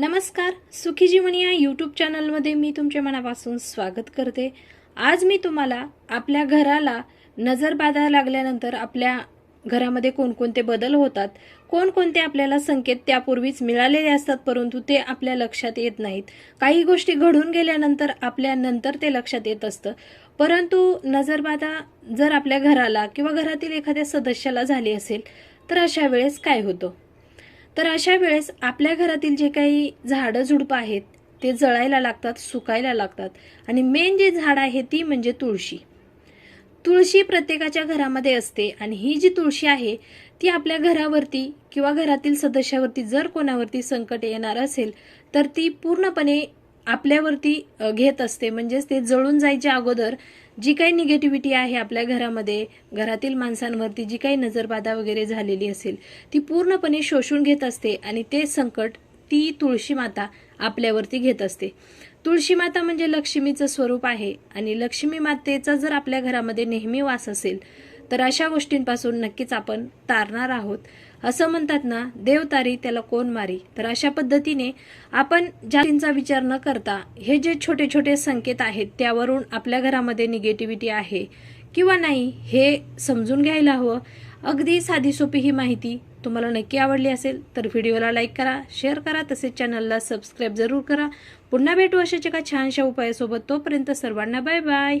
नमस्कार सुखी जीवनी या यूट्यूब चॅनलमध्ये मी तुमच्या मनापासून स्वागत करते. आज मी तुम्हाला आपल्या घराला नजर बाधा लागल्यानंतर आपल्या घरामध्ये कोणकोणते बदल होतात कोणकोणते आपल्याला संकेत त्यापूर्वीच मिळालेले असतात परंतु ते आपल्या लक्षात येत नाहीत. काही गोष्टी घडून गेल्यानंतर आपल्या नंतर ते लक्षात येत असतं. परंतु नजरबाधा जर आपल्या घराला किंवा घरातील एखाद्या सदस्याला झाली असेल तर अशा वेळेस काय होतं? तर अशा वेळेस आपल्या घरातील जे काही झाडं झुडपं आहेत ते जळायला लागतात सुकायला लागतात. आणि मेन जे झाड आहे ती म्हणजे तुळशी. तुळशी प्रत्येकाच्या घरामध्ये असते आणि ही जी तुळशी आहे ती आपल्या घरावरती किंवा घरातील सदस्यावरती जर कोणावरती संकट येणार असेल तर ती पूर्णपणे आपल्यावरती घेत असते. म्हणजेच ते जळून जायच्या अगोदर जी काही निगेटिव्हिटी आहे आपल्या घरामध्ये घरातील माणसांवरती जी काही नजरबाधा वगैरे झालेली असेल ती पूर्णपणे शोषून घेत असते आणि ते संकट ती तुळशी माता आपल्यावरती घेत असते. तुळशी माता म्हणजे लक्ष्मीचं स्वरूप आहे आणि लक्ष्मी मातेचा जर आपल्या घरामध्ये नेहमी वास असेल तर अशा गोष्टींपासून नक्कीच आपण तारणार आहोत. असं म्हणतात ना देव तारी त्याला कोण मारी? तर अशा पद्धतीने आपण ज्या विचार न करता हे जे छोटे छोटे संकेत आहेत त्यावरून आपल्या घरामध्ये निगेटिव्हिटी आहे किंवा नाही हे समजून घ्यायला हवं. अगदी साधी सोपी ही माहिती तुम्हाला नक्की आवडली असेल तर व्हिडिओला लाईक करा शेअर करा तसेच चॅनलला सबस्क्राईब जरूर करा. पुन्हा भेटू अशाच एका छानशा उपायासोबत तोपर्यंत सर्वांना बाय बाय